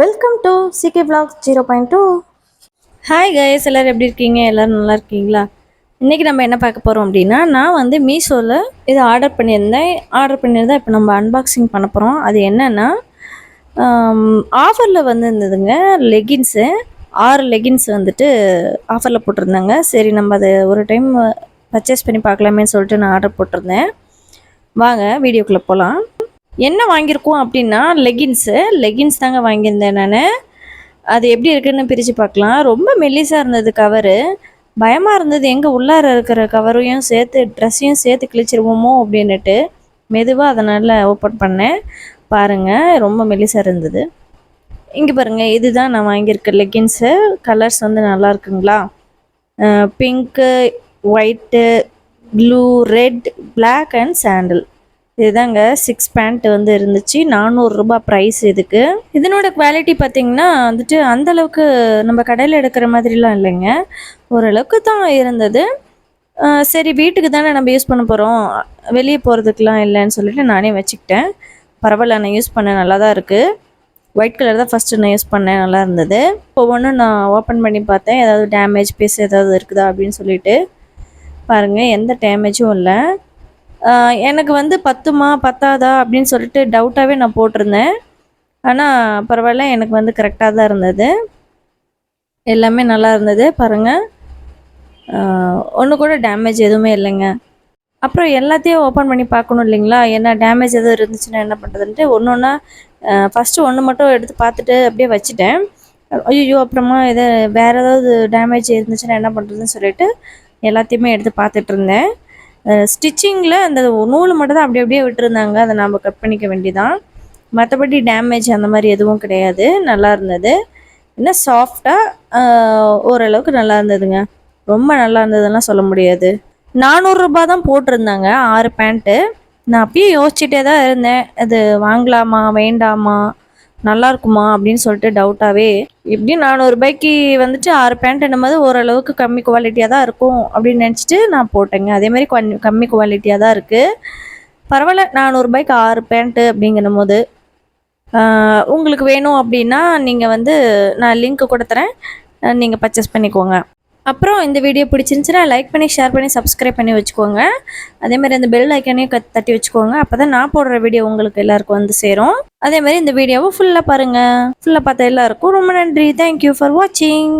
Welcome to CK black zero point two hi guys எல்லோரும் எப்படி இருக்கீங்க? எல்லோரும் நல்லா இருக்கீங்களா? இன்றைக்கி நம்ம என்ன பார்க்க போகிறோம் அப்படின்னா நான் வந்து மீஷோவில் இது ஆர்டர் பண்ணியிருந்தேன். ஆர்டர் பண்ணியிருந்தேன் இப்போ நம்ம அன்பாக்சிங் பண்ண போகிறோம் அது என்னென்னா ஆஃபரில் வந்து இருந்ததுங்க லெகின்ஸு ஆறு லெகின்ஸ் வந்துட்டு ஆஃபரில் போட்டிருந்தாங்க. சரி நம்ம அதை ஒரு டைம் பர்ச்சேஸ் பண்ணி பார்க்கலாமேன்னு சொல்லிட்டு நான் ஆர்டர் போட்டிருந்தேன். வாங்க வீடியோக்குள்ளே போகலாம் என்ன வாங்கியிருக்கோம் அப்படின்னா லெகின்ஸு லெகின்ஸ் தாங்க வாங்கியிருந்தேன் நான். அது எப்படி இருக்குன்னு பிரித்து பார்க்கலாம். ரொம்ப மெல்லிஸாக இருந்தது கவரு பயமாக இருந்தது எங்கே உள்ளார இருக்கிற கவரையும் சேர்த்து ட்ரெஸ்ஸையும் சேர்த்து கிழிச்சிருவோமோ அப்படின்னுட்டு மெதுவாக அதனால் ஓப்பன் பண்ணேன். பாருங்கள் ரொம்ப மெல்லிசாக இருந்தது. இங்கே பாருங்கள் இதுதான் நான் வாங்கியிருக்க லெகின்ஸு கலர்ஸ் வந்து நல்லா இருக்குங்களா? Pink white blue red black and sandal இதுதாங்க சிக்ஸ் பேண்ட் வந்து இருந்துச்சு. நானூறுரூபா ப்ரைஸ் இதுக்கு. இதனோட குவாலிட்டி பார்த்தீங்கன்னா வந்துட்டு அந்த அளவுக்கு நம்ம கடையில் எடுக்கிற மாதிரிலாம் இல்லைங்க. ஓரளவுக்கு தான் இருந்தது. சரி வீட்டுக்கு தானே நம்ம யூஸ் பண்ண போகிறோம் வெளியே போகிறதுக்கெலாம் இல்லைன்னு சொல்லிட்டு நானே வச்சுக்கிட்டேன். பரவாயில்ல நான் யூஸ் பண்ண நல்லா தான் இருக்குது ஒயிட் கலர் தான் ஃபஸ்ட்டு நான் யூஸ் பண்ணேன் நல்லா இருந்தது. இப்போ ஒன்றும் நான் ஓப்பன் பண்ணி பார்த்தேன். ஏதாவது டேமேஜ் பீஸ் ஏதாவது இருக்குதா அப்படின்னு சொல்லிட்டு. பாருங்கள் எந்த டேமேஜும் இல்லை. எனக்கு வந்து பத்துமா பத்தாதா அப்படின்னு சொல்லிட்டு டவுட்டாகவே நான் போட்டிருந்தேன். ஆனால் பரவாயில்ல எனக்கு வந்து கரெக்டாக தான் இருந்தது. எல்லாமே நல்லா இருந்தது பாருங்கள் ஒன்று கூட டேமேஜ் எதுவுமே இல்லைங்க. அப்புறம் எல்லாத்தையும் ஓப்பன் பண்ணி பார்க்கணும் இல்லைங்களா? என்ன டேமேஜ் எதுவும் இருந்துச்சுன்னா என்ன பண்ணுறதுன்ட்டு ஒன்று ஒன்றா ஃபஸ்ட்டு ஒன்று மட்டும் எடுத்து பார்த்துட்டு அப்படியே வச்சுட்டேன். ஐயோ அப்புறமா எதை வேறு ஏதாவது டேமேஜ் இருந்துச்சுன்னா என்ன பண்ணுறதுன்னு சொல்லிட்டு எல்லாத்தையுமே எடுத்து பார்த்துட்டு இருந்தேன். ஸ்டிச்சிங்கில் அந்த நூல் மட்டும் தான் அப்படி அப்படியே விட்டுருந்தாங்க. அதை நாம் கட் பண்ணிக்க வேண்டிதான். மற்றபடி டேமேஜ் அந்த மாதிரி எதுவும் கிடையாது. நல்லா இருந்தது. என்ன சாஃப்டாக ஓரளவுக்கு நல்லா இருந்ததுங்க. ரொம்ப நல்லா இருந்ததுலாம் சொல்ல முடியாது. நானூறுரூபா தான் போட்டிருந்தாங்க ஆறு பேண்ட்டு நான் அப்பயே யோசிச்சுட்டே தான் இருந்தேன். அது வாங்கலாமா வேண்டாமா? நல்லா இருக்குமா அப்படின்னு சொல்லிட்டு டவுட்டாகவே எப்படியும் நானூறுபாய்க்கு வந்துட்டு ஆறு பேண்ட் என்னும்போது ஓரளவுக்கு கம்மி குவாலிட்டியாக தான் இருக்கும் அப்படின்னு நினச்சிட்டு நான் போட்டேங்க. அதே மாதிரி கம்மி குவாலிட்டியாக தான் இருக்குது பரவாயில்ல நானூறுபாய்க்கு ஆறு பேண்ட்டு அப்படிங்கும் போது உங்களுக்கு வேணும் அப்படின்னா நீங்கள் வந்து நான் லிங்க் கொடுத்துறேன். நீங்கள் பர்ச்சேஸ் பண்ணிக்கோங்க. அப்புறம் இந்த வீடியோ பிடிச்சிருந்துச்சுன்னா லைக் பண்ணி ஷேர் பண்ணி சப்ஸ்கிரைப் பண்ணி வச்சுக்கோங்க. அதே மாதிரி அந்த பெல் ஐக்கனையும் க தட்டி வச்சுக்கோங்க. அப்போ தான் நான் போடுற வீடியோ உங்களுக்கு எல்லாருக்கும் வந்து சேரும். அதே மாதிரி இந்த வீடியோவை ஃபுல்லாக பாருங்கள் ஃபுல்லாக பார்த்த எல்லாருக்கும் ரொம்ப நன்றி. தேங்க்யூ ஃபார் வாட்சிங்